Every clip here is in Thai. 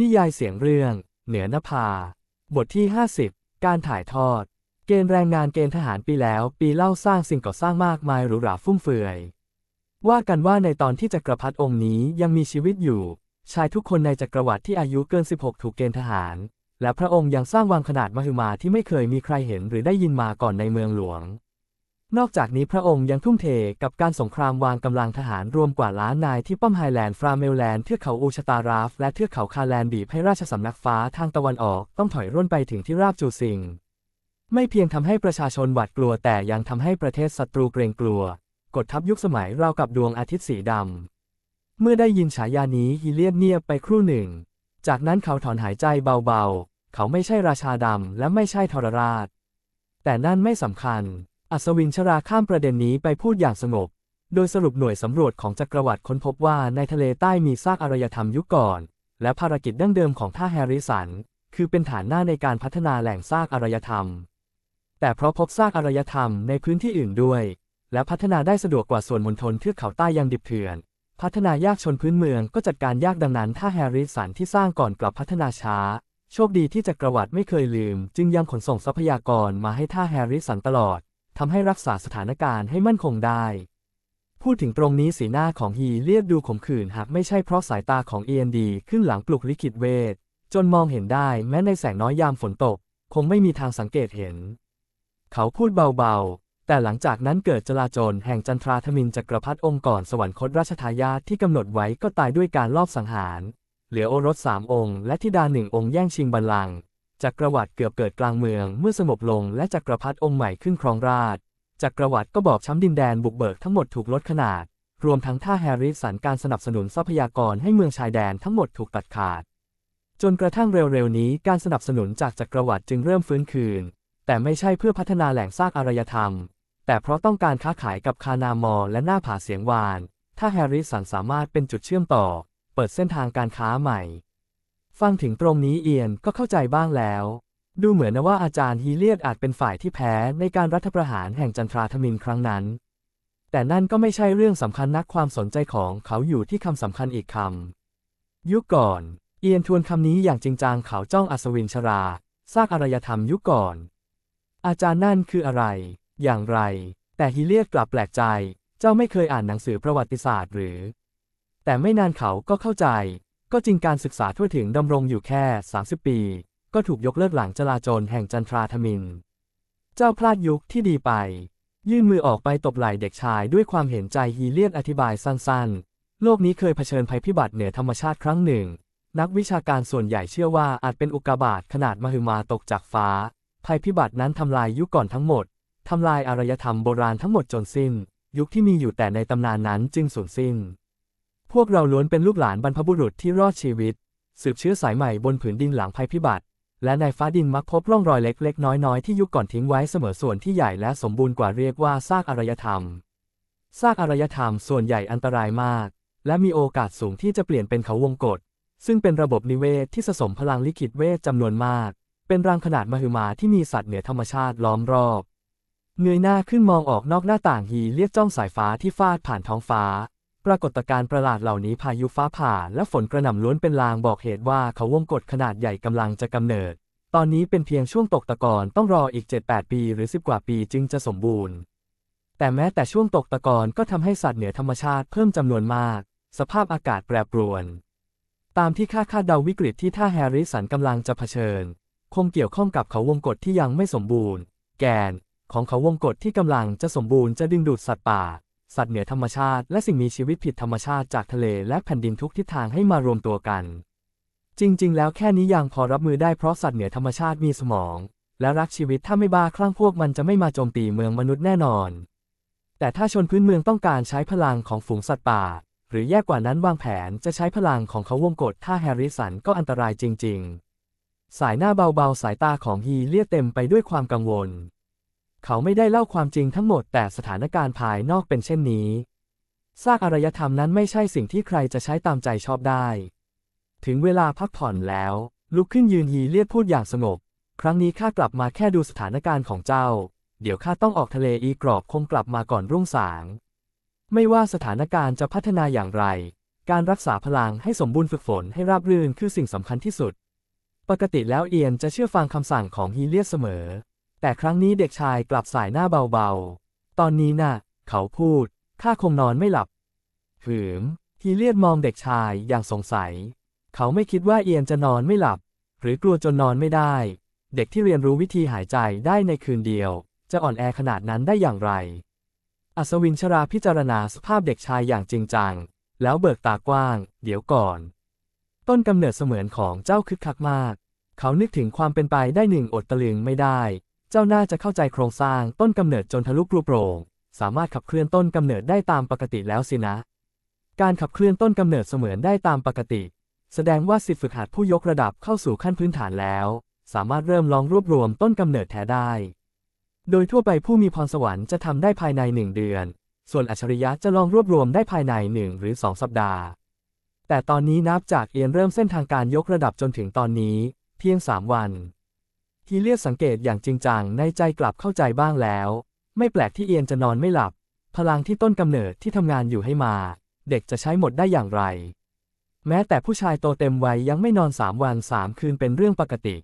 นิยายเสียงเรื่อง เหนือนภา บทที่ 50 การถ่ายทอด เกณฑ์แรงงานเกณฑ์ทหารปีแล้ว ปีเล่าสร้างสิ่งก่อสร้างมากมายหรูหราฟุ่มเฟือย ว่ากันว่าในตอนที่จักรพรรดิองค์นี้ยังมีชีวิตอยู่ ชายทุกคนในจักรวรรดิที่อายุเกิน 16 ถูกเกณฑ์ทหาร และพระองค์ยังสร้างวังขนาดมหึมาที่ไม่เคยมีใครเห็นหรือได้ยินมาก่อนในเมืองหลวง นอกจากนี้พระองค์ยังทุ่มเทกับการสงครามวางกำลังทหารรวมกว่าล้านนายที่ป้อมไฮแลนด์ฟราเมลแลนด์เทือกเขาอูชตาราฟ และเทือกเขาคาแลนบีบให้ราชสำนักฟ้าทางตะวันออกต้องถอยร่นไปถึงที่ราบจูซิง ไม่เพียงทำให้ประชาชนหวาดกลัวแต่ยังทำให้ประเทศศัตรูเกรงกลัว กดทัพยุคสมัยราวกับดวงอาทิตย์สีดำ เมื่อได้ยินฉายานี้ฮีเลียดเงียบไปครู่หนึ่ง จากนั้นเขาถอนหายใจเบาๆ เขาไม่ใช่ราชาดำและไม่ใช่ทรราช แต่นั่นไม่สำคัญ อัศวินชราข้ามประเด็นนี้ไปพูดอย่างสงบ โดยสรุปหน่วยสำรวจของจักรวรรดิค้นพบว่าในทะเลใต้มีซากอารยธรรมยุคก่อน และภารกิจดั้งเดิมของท่าแฮริสัน คือเป็นฐานหน้าในการพัฒนาแหล่งซากอารยธรรม แต่เพราะพบซากอารยธรรมในพื้นที่อื่นด้วย และพัฒนาได้สะดวกกว่าส่วนมณฑลเทือกเขาใต้ยังดิบเถื่อน พัฒนายากชนพื้นเมืองก็จัดการยากดังนั้นถ้าแฮริสันที่สร้างก่อนกลับพัฒนาช้าโชคดีที่จักรวรรดิไม่เคยลืม จึงยังขนส่งทรัพยากรมาให้ท่าแฮริสันตลอด ทำให้รักษาสถานการณ์ให้มั่นคงได้ พูดถึงตรงนี้สีหน้าของฮีเลียดดูขมขื่นหากไม่ใช่เพราะสายตาของ END ขึ้นหลังปลุกลิขิตเวท จนมองเห็นได้แม้ในแสงน้อยยามฝนตก คงไม่มีทางสังเกตเห็น เขาพูดเบาๆ แต่หลังจากนั้นเกิดจลาจลแห่งจันทราธมินจักรพรรดิองค์ก่อนสวรรคตราชทายาทที่กำหนดไว้ก็ตายด้วยการลอบสังหาร เหลือโอรสสามองค์ และธิดาหนึ่งองค์แย่งชิงบัลลังก์ จักรวรรดิเกือบเกิดกลางเมืองเมื่อสงบลงและจักรพรรดิองค์ใหม่ขึ้นครองราชจักรวรรดิก็บอกช้ำดินแดนบุกเบิกทั้งหมดถูกลดขนาด รวมทั้งท่าแฮร์ริสันการสนับสนุนทรัพยากรให้เมืองชายแดนทั้งหมดถูกตัดขาด จนกระทั่งเร็วๆนี้การสนับสนุนจากจักรวรรดิจึงเริ่มฟื้นคืน แต่ไม่ใช่เพื่อพัฒนาแหล่งซากอารยธรรม แต่เพราะต้องการค้าขายกับคานามอและหน้าผาเสียงวาน ถ้าแฮร์ริสันสามารถเป็นจุดเชื่อมต่อ เปิดเส้นทางการค้าใหม่ ฟังถึงตรงนี้เอียนก็เข้าใจบ้างแล้ว ดูเหมือนนะว่าอาจารย์ฮีเลียดอาจเป็นฝ่ายที่แพ้ในการรัฐประหารแห่งจันทราธมินครั้งนั้น แต่นั่นก็ไม่ใช่เรื่องสำคัญนักความสนใจของเขาอยู่ที่คำสำคัญอีกคำยุคก่อน เอียนทวนคำนี้อย่างจริงจังเขาจ้องอัศวินชราซากอารยธรรมยุคก่อน อาจารย์นั่นคืออะไร อย่างไร แต่ฮีเลียดกลับแปลกใจ เจ้าไม่เคยอ่านหนังสือประวัติศาสตร์หรือ แต่ไม่นานเขาก็เข้าใจ ก็จริงการศึกษาทั่วถึงดำรงอยู่แค่ 30 ปี ก็ถูกยกเลิกหลังจลาจลแห่งจันทราธมิน เจ้าพลาดยุคที่ดีไป ยื่นมือออกไปตบไหล่เด็กชายด้วยความเห็นใจฮีเลียนอธิบายสั้นๆ โลกนี้เคยเผชิญภัยพิบัติเหนือธรรมชาติครั้งหนึ่ง นักวิชาการส่วนใหญ่เชื่อว่าอาจเป็นอุกกาบาตขนาดมหึมาตกจากฟ้า ภัยพิบัตินั้นทำลายยุคก่อนทั้งหมดทำลายอารยธรรมโบราณทั้งหมดจนสิ้น ยุคที่มีอยู่แต่ในตำนานนั้นจึงสูญสิ้น พวกเราล้วนเป็นลูกหลานบรรพบุรุษที่รอดชีวิต สืบเชื้อสายใหม่บนผืนดินหลังภัยพิบัติ และในฟ้าดินมักพบร่องรอยเล็กๆ น้อยๆ ที่ยุคก่อนทิ้งไว้เสมอส่วนที่ใหญ่และสมบูรณ์กว่าเรียกว่าซากอารยธรรม ซากอารยธรรมส่วนใหญ่อันตรายมาก และมีโอกาสสูงที่จะเปลี่ยนเป็นเขาวงกฏซึ่งเป็นระบบนิเวศที่สะสมพลังลิขิตเวทจำนวนมาก เป็นรังขนาดมหึมาที่มีสัตว์เหนือธรรมชาติล้อมรอบเงยหน้าขึ้นมองออกนอกหน้าต่างฮีเรียกจ้องสายฟ้าที่ฟาดผ่านท้องฟ้า ปรากฏการณ์ประหลาดเหล่านี้พายุฟ้าผ่าและฝนกระหน่ำล้วนเป็นลางบอกเหตุว่าเขาวงกฏขนาดใหญ่กำลังจะกำเนิด ตอนนี้เป็นเพียงช่วงตกตะกอนต้องรออีก 7-8 ปีหรือ 10 กว่าปีจึงจะสมบูรณ์ แต่แม้แต่ช่วงตกตะกอนก็ทำให้สัตว์เหนือธรรมชาติเพิ่มจำนวนมาก สภาพอากาศแปรปรวน ตามที่คาดคาดเดาวิกฤตที่ท่าแฮร์ริสันกำลังจะเผชิญ คงเกี่ยวข้องกับเขาวงกฏที่ยังไม่สมบูรณ์ แกน ของเขาวงกฏที่กำลังจะสมบูรณ์จะดึงดูดสัตว์ป่า สัตว์เหนือธรรมชาติ และสิ่งมีชีวิตผิดธรรมชาติจากทะเลและแผ่นดินทุกทิศทางให้มารวมตัวกัน จริง ๆ แล้วแค่นี้ยังพอรับมือได้เพราะสัตว์เหนือธรรมชาติมีสมอง และรักชีวิตถ้าไม่บ้าคลั่งพวกมันจะไม่มาโจมตีเมืองมนุษย์แน่นอน แต่ถ้าชนพื้นเมืองต้องการใช้พลังของฝูงสัตว์ป่า หรือแย่กว่านั้นวางแผนจะใช้พลังของเขาวงกฏถ้าแฮร์ริสันก็อันตรายจริง ๆ สายหน้าเบาๆสายตาของฮีเลียเต็มไปด้วยความกังวล เขาไม่ได้เล่าความจริงทั้งหมดแต่สถานการณ์ภายนอกเป็นเช่นนี้ ซากอารยธรรมนั้นไม่ใช่สิ่งที่ใครจะใช้ตามใจชอบได้ ถึงเวลาพักผ่อนแล้ว ลุกขึ้นยืนฮีเลียดพูดอย่างสงบ ครั้งนี้ข้ากลับมาแค่ดูสถานการณ์ของเจ้า เดี๋ยวข้าต้องออกทะเลอีกรอบคงกลับมาก่อนรุ่งสาง ไม่ว่าสถานการณ์จะพัฒนาอย่างไร การรักษาพลังให้สมบูรณ์ฝึกฝนให้ราบรื่นคือสิ่งสำคัญที่สุด ปกติแล้วเอียนจะเชื่อฟังคำสั่งของฮีเลียสเสมอ แต่ครั้งนี้เด็กชายกลับสายหน้าเบาๆ ตอนนี้น่ะ เขาพูด ข้าคงนอนไม่หลับ หืม ฮีเลียสมองเด็กชายอย่างสงสัย เขาไม่คิดว่าเอียนจะนอนไม่หลับ หรือกลัวจนนอนไม่ได้ เด็กที่เรียนรู้วิธีหายใจได้ในคืนเดียว จะอ่อนแอขนาดนั้นได้อย่างไร อัศวินชราพิจารณาสภาพเด็กชายอย่างจริงจัง แล้วเบิกตากว้าง เดี๋ยวก่อน ต้นกำเนิดเสมือนของเจ้าคึกคักมาก เขานึกถึงความเป็นไปได้หนึ่งอดตะลึงไม่ได้ เจ้าน่าจะเข้าใจโครงสร้างต้นกำเนิดจนทะลุปลุโปร่งสามารถขับเคลื่อนต้นกำเนิดได้ตามปกติแล้วสินะ การขับเคลื่อนต้นกำเนิดเสมือนได้ตามปกติ แสดงว่าสิทธิฝึกหัดผู้ยกระดับเข้าสู่ขั้นพื้นฐานแล้ว สามารถเริ่มลองรวบรวมต้นกำเนิดแท้ได้ โดยทั่วไปผู้มีพรสวรรค์จะทำได้ภายในหนึ่งเดือน ส่วนอัจฉริยะจะลองรวบรวมได้ภายในหนึ่งหรือสองสัปดาห์ แต่ตอนนี้นับจากเอียนเริ่มเส้นทางการยกระดับจนถึงตอนนี้ เพียงสามวัน ฮีเลียสสังเกตอย่างจริงจังในใจกลับเข้าใจบ้างแล้ว ไม่แปลกที่เอียนจะนอนไม่หลับ พลังที่ต้นกำเนิดที่ทำงานอยู่ให้มา เด็กจะใช้หมดได้อย่างไร แม้แต่ผู้ชายโตเต็มวัยยังไม่นอนสามวันสามคืนเป็นเรื่องปกติ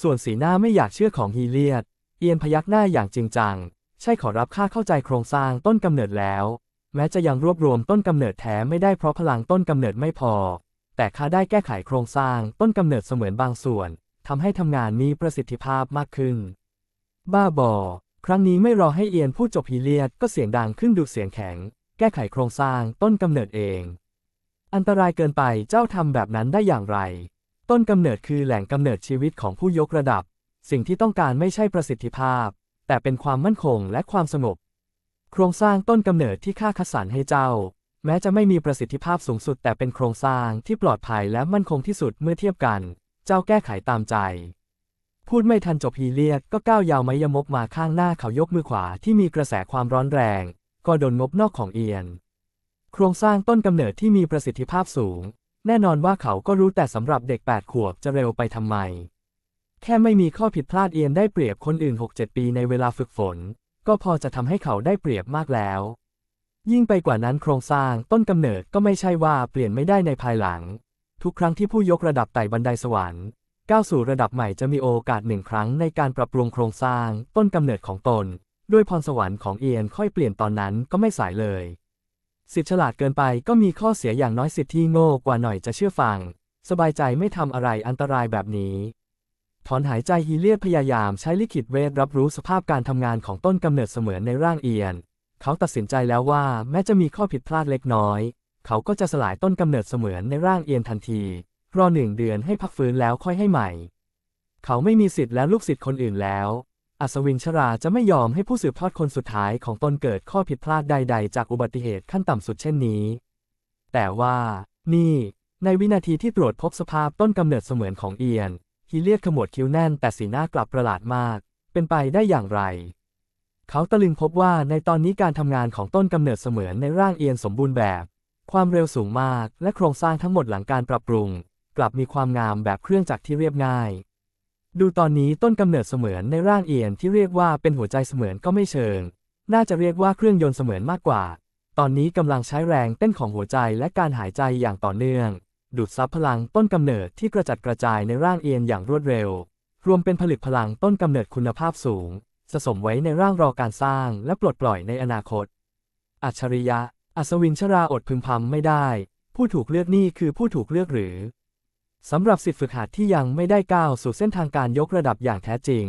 ส่วนสีหน้าไม่อยากเชื่อของฮีเลียสเอียนพยักหน้าอย่างจริงจัง ใช่ขอรับค่าเข้าใจโครงสร้างต้นกำเนิดแล้ว แม้จะยังรวบรวมต้นกำเนิดแท้ไม่ได้เพราะพลังต้นกำเนิดไม่พอ แต่ข้าได้แก้ไขโครงสร้างต้นกำเนิดเสมือนบางส่วน ทำให้ทำงานมีประสิทธิภาพมากขึ้น บ้าบอ ครั้งนี้ไม่รอให้เอียนพูดจบฮีเลียดก็เสียงดังขึ้นดูเสียงแข็ง แก้ไขโครงสร้างต้นกำเนิดเอง อันตรายเกินไปเจ้าทำแบบนั้นได้อย่างไร ต้นกำเนิดคือแหล่งกำเนิดชีวิตของผู้ยกระดับ สิ่งที่ต้องการไม่ใช่ประสิทธิภาพ แต่เป็นความมั่นคงและความสงบ โครงสร้างต้นกำเนิดที่ข้าคัดสรรให้เจ้าแม้จะไม่มีประสิทธิภาพสูงสุดแต่เป็นโครงสร้างที่ปลอดภัยและมั่นคงที่สุดเมื่อเทียบกัน เจ้าแก้ไขตามใจ พูดไม่ทันจบฮีเลียดก็ก้าวยาวไม้ยมกมาข้างหน้าเขายกมือขวาที่มีกระแสความร้อนแรง ก็โดนงบนอกของเอียน โครงสร้างต้นกำเนิดที่มีประสิทธิภาพสูง แน่นอนว่าเขาก็รู้แต่สำหรับเด็ก 8 ขวบจะเร็วไปทำไม แค่ไม่มีข้อผิดพลาดเอียนได้เปรียบคนอื่น 6-7 ปีในเวลาฝึกฝน ก็พอจะทำให้เขาได้เปรียบมากแล้ว ยิ่งไปกว่านั้นโครงสร้างต้นกำเนิดก็ไม่ใช่ว่าเปลี่ยนไม่ได้ในภายหลัง ทุกครั้งที่ผู้ยกระดับไต่บันไดสวรรค์ก้าวสู่ระดับใหม่จะมีโอกาสหนึ่งครั้งในการปรับปรุงโครงสร้างต้นกำเนิดของตน ด้วยพรสวรรค์ของเอียนค่อยเปลี่ยนตอนนั้นก็ไม่สายเลย สิทธิ์ฉลาดเกินไปก็มีข้อเสียอย่างน้อยสิทธิ์ที่โง่กว่าหน่อยจะเชื่อฟัง สบายใจไม่ทำอะไรอันตรายแบบนี้ถอนหายใจฮีเลียดพยายามใช้ลิขิตเวทรับรู้สภาพการทำงานของต้นกำเนิดเสมือนในร่างเอียน เขาตัดสินใจแล้วว่าแม้จะมีข้อผิดพลาดเล็กน้อย เขาก็จะสลายต้นกำเนิดเสมือนในร่างเอียนทันที รอหนึ่งเดือนให้พักฟื้นแล้วค่อยให้ใหม่ เขาไม่มีสิทธิ์และลูกศิษย์คนอื่นแล้ว อัศวินชราจะไม่ยอมให้ผู้สืบทอดคนสุดท้ายของตนเกิดข้อผิดพลาดใด ๆ จากอุบัติเหตุขั้นต่ำสุดเช่นนี้ แต่ว่า นี่ ในวินาทีที่ตรวจพบสภาพต้นกำเนิดเสมือนของเอียนฮีเลียดขมวดคิ้วแน่นแต่สีหน้ากลับประหลาดมาก เป็นไปได้อย่างไรเขาตะลึงพบว่าในตอนนี้การทำงานของต้นกำเนิดเสมือนในร่างเอียนสมบูรณ์แบบ ความเร็วสูงมาก และโครงสร้างทั้งหมดหลังการปรับปรุง กลับมีความงามแบบเครื่องจักรที่เรียบง่าย ดูตอนนี้ต้นกำเนิดเสมือนในร่างเอียนที่เรียกว่าเป็นหัวใจเสมือนก็ไม่เชิง น่าจะเรียกว่าเครื่องยนต์เสมือนมากกว่า ตอนนี้กำลังใช้แรงเต้นของหัวใจและการหายใจอย่างต่อเนื่อง ดูดซับพลังต้นกำเนิดที่กระจัดกระจายในร่างเอียนอย่างรวดเร็ว รวมเป็นผลึกพลังต้นกำเนิดคุณภาพสูง สะสมไว้ในร่างรอการสร้างและปลดปล่อยในอนาคต อัจฉริยะ อัศวินชราอดพึมพำไม่ได้ ผู้ถูกเลือกนี่คือผู้ถูกเลือกหรือสำหรับสิทธิฝึกหัดที่ยังไม่ได้ก้าวสู่เส้นทางการยกระดับอย่างแท้จริง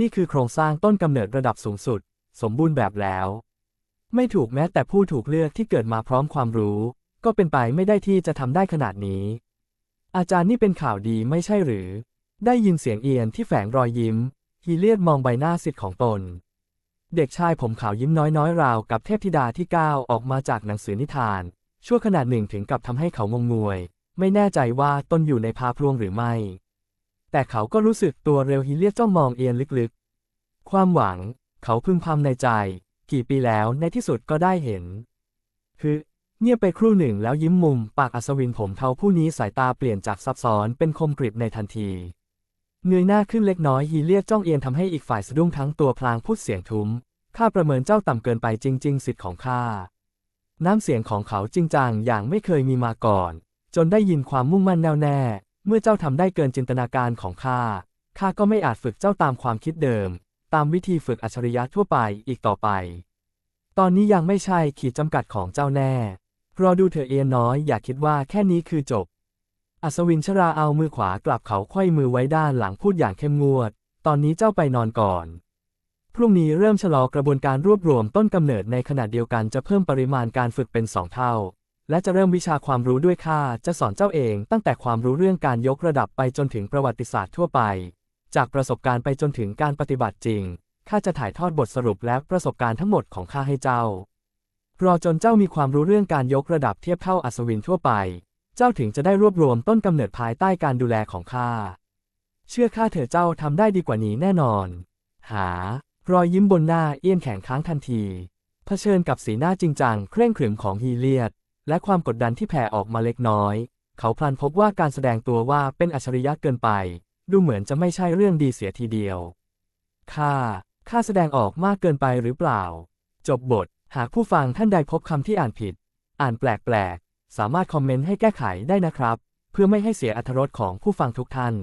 นี่คือโครงสร้างต้นกำเนิดระดับสูงสุด สมบูรณ์แบบแล้ว ไม่ถูกแม้แต่ผู้ถูกเลือกที่เกิดมาพร้อมความรู้ ก็เป็นไปไม่ได้ที่จะทำได้ขนาดนี้ อาจารย์นี่เป็นข่าวดีไม่ใช่หรือ ได้ยินเสียงเอียนที่แฝงรอยยิ้มฮีเลียดมองใบหน้าสิทธิ์ของตน เด็กชายผมขาวยิ้มน้อยๆราวกับเทพธิดาที่ก้าวออกมาจากหนังสือนิทาน ชั่วขนาดหนึ่งถึงกับทำให้เขางงงวย ไม่แน่ใจว่าตนอยู่ในพาพรวงหรือไม่ แต่เขาก็รู้สึกตัวเร็วฮีเลียจ้องมองเอียนลึกๆ ความหวัง เขาพึมพำในใจ กี่ปีแล้วในที่สุดก็ได้เห็นฮึเงียบไปครู่หนึ่งแล้วยิ้มมุม ปากอัศวินผมเทาผู้นี้สายตาเปลี่ยนจากซับซ้อนเป็นคมกริบในทันที เงยหน้าขึ้นเล็กน้อยฮีเลียจ้องเอียนทำให้อีกฝ่ายสะดุ้งทั้งตัวพลางพูดเสียงทุ้ม ข้าประเมินเจ้าต่ำเกินไปจริง ๆ สิทธิ์ของข้า น้ำเสียงของเขาจริงจังอย่างไม่เคยมีมาก่อน จนได้ยินความมุ่งมั่นแน่วแน่ เมื่อเจ้าทำได้เกินจินตนาการของข้า ข้าก็ไม่อาจฝึกเจ้าตามความคิดเดิม ตามวิธีฝึกอัจฉริยะทั่วไปอีกต่อไป ตอนนี้ยังไม่ใช่ขีดจำกัดของเจ้าแน่ รอดูเถอเอียน้อย อย่าคิดว่าแค่นี้คือจบ อัศวินชราเอามือขวากลับเขาไขว้มือไว้ด้านหลังพูดอย่างเข้มงวด ตอนนี้เจ้าไปนอนก่อน พรุ่งนี้เริ่มชะลอกระบวนการรวบรวมต้นกำเนิดในขณะเดียวกันจะเพิ่มปริมาณการฝึกเป็นสองเท่า และจะเริ่มวิชาความรู้ด้วยข้าจะสอนเจ้าเองตั้งแต่ความรู้เรื่องการยกระดับไปจนถึงประวัติศาสตร์ทั่วไป จากประสบการณ์ไปจนถึงการปฏิบัติจริงข้าจะถ่ายทอดบทสรุปและประสบการณ์ทั้งหมดของข้าให้เจ้ารอจนเจ้ามีความรู้เรื่องการยกระดับเทียบเท่าอัศวินทั่วไป เจ้าถึงจะได้รวบรวมต้นกำเนิดภายใต้การดูแลของข้า เชื่อข้าเถอะเจ้าทำได้ดีกว่านี้แน่นอน หา รอยยิ้มบนหน้าเอี้ยนแข็งค้างทันทีเผชิญกับสีหน้าจริงจังเคร่งขรึมของฮีเลียด และความกดดันที่แผ่ออกมาเล็กน้อย เขาพลันพบว่าการแสดงตัวว่าเป็นอัจฉริยะเกินไป ดูเหมือนจะไม่ใช่เรื่องดีเสียทีเดียวข้าข้าแสดงออกมากเกินไปหรือเปล่า จบบท หากผู้ฟังท่านใดพบคำที่อ่านผิด อ่านแปลกๆ สามารถคอมเมนต์ให้แก้ไขได้นะครับ เพื่อไม่ให้เสียอรรถรสของผู้ฟังทุกท่าน